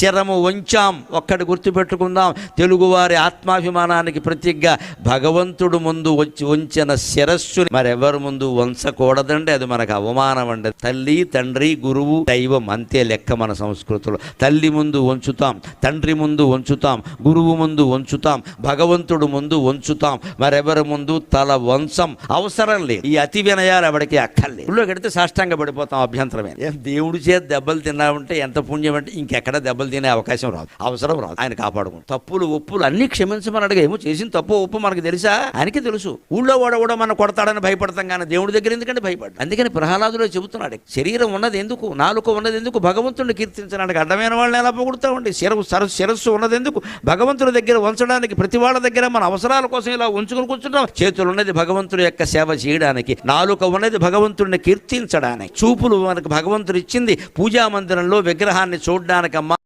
శిరము వంచాం. ఒక్కటి గుర్తుపెట్టుకుందాం. తెలుగువారి ఆత్మాభిమానానికి ప్రతీకగా భగవంతుడు ముందు వచ్చి ఉంచిన శిరస్సుని మరెవరి ముందు వంచకూడదండి. అది మనకు అవమానం అండి. తల్లి తండ్రి గురువు దైవం అంతే లెక్క మన సంస్కృతిలో. తల్లి ముందు వంచుతాం తండ్రి ముందు వంచుతాం గురువు ముందు వంచుతాం భగవంతుడు ముందు వంచుతాం మరెవరి ముందు తల వంశం అవసరం లేదు. ఈ అతి వినయాలు ఎవరికి అక్కర్లేదు. ఊళ్ళో కడితే సాష్టంగా పడిపోతాం అభ్యంతరమే. ఏం దేవుడి చేతి దెబ్బలు తిన్నామంటే ఎంత పుణ్యం అంటే ఇంకెక్కడ దెబ్బలు తినే అవకాశం రాదు. అవసరం రాదు. ఆయన కాపాడుకుంటాం తప్పులు ఒప్పులు అన్ని క్షమించమని అడిగా. ఏమో చేసిన తప్పు ఒప్పు మనకు తెలుసా? ఆయనకి తెలుసు. ఊళ్ళో వాడు కూడా మనం కొడతాడని భయపడతాం కానీ దేవుడి దగ్గర ఎందుకంటే భయపడ్డా అందుకని ప్రహ్లాదులో చెబుతున్నాడు. శరీరం ఉన్నది ఎందుకు? నాలుక ఉన్నది ఎందుకు? భగవంతుడిని కీర్తించడానికి అడ్డమైన వాళ్ళని ఎలా పొగుడుతామండి శిరస్సు సరస్సు శిరస్సు ఉన్నది ఎందుకు? భగవంతుడి దగ్గర ఉంచడానికి ప్రతి వాళ్ళ దగ్గర మన అవసరాల కోసం ఇలా ఉంచుకుని కూర్చుంటాం. చేతులు ఉన్నది భగవంతుడి యొక్క సేవ చేయడానికి నాలుక ఉన్నది భగవంతుడిని కీర్తించడానికి చూపులు మనకు భగవంతుడు ఇచ్చింది. పూజా మందిరంలో విగ్రహాన్ని చూడడానికమ్మా.